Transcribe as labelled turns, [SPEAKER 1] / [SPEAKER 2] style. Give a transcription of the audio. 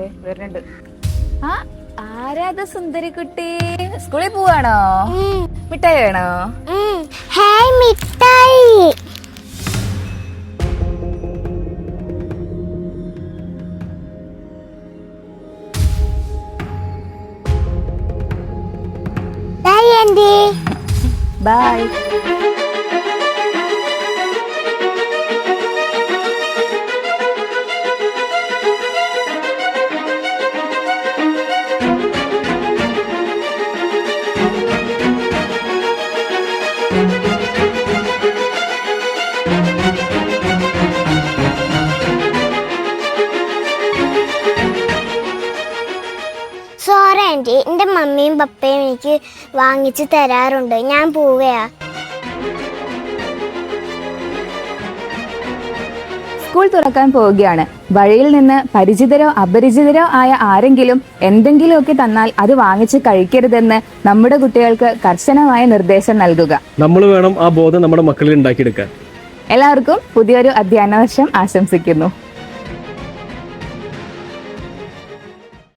[SPEAKER 1] വരുന്നുണ്ട്. ആ ആരാധ സുന്ദരി കുട്ടി സ്കൂളിൽ പോവാണോ? മിഠായി വേണോ?
[SPEAKER 2] ഹായ് മിഠായി. ബൈ. സോറി ആന്റി എന്റെ മമ്മിയും പപ്പയും എനിക്ക് വാങ്ങിച്ചു തരാറുണ്ട്. ഞാൻ പോവുകയാ.
[SPEAKER 1] സ്കൂൾ തുറക്കാൻ പോവുകയാണ്. വഴിയിൽ നിന്ന് പരിചിതരോ അപരിചിതരോ ആയ ആരെങ്കിലും എന്തെങ്കിലുമൊക്കെ തന്നാൽ അത് വാങ്ങിച്ച് കഴിക്കരുതെന്ന് നമ്മുടെ കുട്ടികൾക്ക് കർശനമായ നിർദ്ദേശം നൽകുക.
[SPEAKER 3] നമ്മൾ വേണം ആ ബോധം നമ്മുടെ മക്കളിൽ ഉണ്ടാക്കിയെടുക്കാൻ.
[SPEAKER 1] എല്ലാവർക്കും പുതിയൊരു അധ്യയന വർഷം ആശംസിക്കുന്നു.